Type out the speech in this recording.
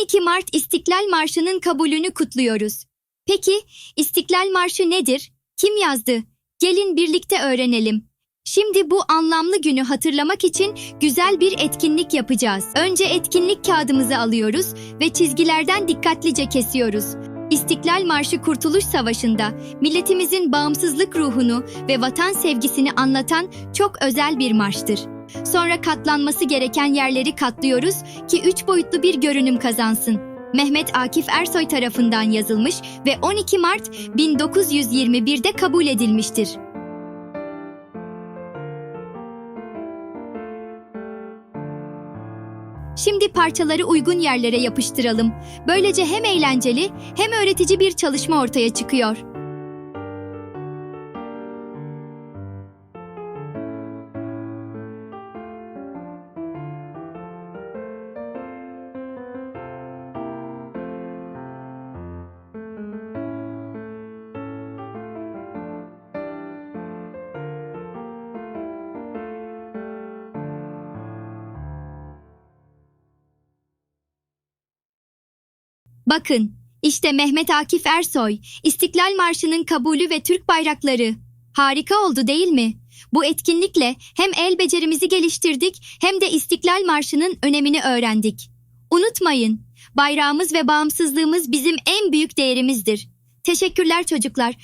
12 Mart İstiklal Marşı'nın kabulünü kutluyoruz. Peki İstiklal Marşı nedir? Kim yazdı? Gelin birlikte öğrenelim. Şimdi bu anlamlı günü hatırlamak için güzel bir etkinlik yapacağız. Önce etkinlik kağıdımızı alıyoruz ve çizgilerden dikkatlice kesiyoruz. İstiklal Marşı Kurtuluş Savaşı'nda milletimizin bağımsızlık ruhunu ve vatan sevgisini anlatan çok özel bir marştır. Sonra katlanması gereken yerleri katlıyoruz ki üç boyutlu bir görünüm kazansın. Mehmet Akif Ersoy tarafından yazılmış ve 12 Mart 1921'de kabul edilmiştir. Şimdi parçaları uygun yerlere yapıştıralım. Böylece hem eğlenceli hem öğretici bir çalışma ortaya çıkıyor. Bakın, işte Mehmet Akif Ersoy, İstiklal Marşı'nın kabulü ve Türk bayrakları. Harika oldu değil mi? Bu etkinlikle hem el becerimizi geliştirdik hem de İstiklal Marşı'nın önemini öğrendik. Unutmayın, bayrağımız ve bağımsızlığımız bizim en büyük değerimizdir. Teşekkürler çocuklar.